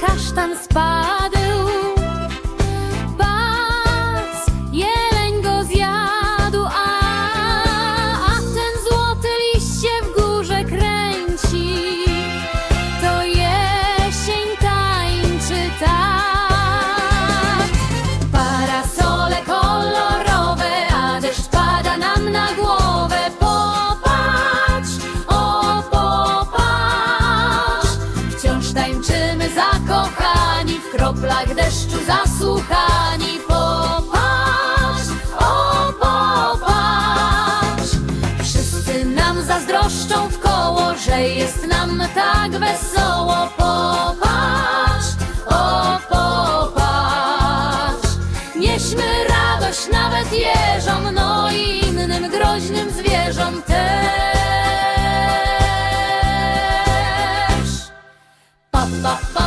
kasztan spadł. Tańczymy zakochani, w kroplach deszczu zasłuchani. Popatrz, o popatrz, wszyscy nam zazdroszczą w koło, że jest nam tak wesoło. Popatrz, o popatrz, nieśmy radość nawet jeżom, no i innym groźnym zwierzom Bop. ba.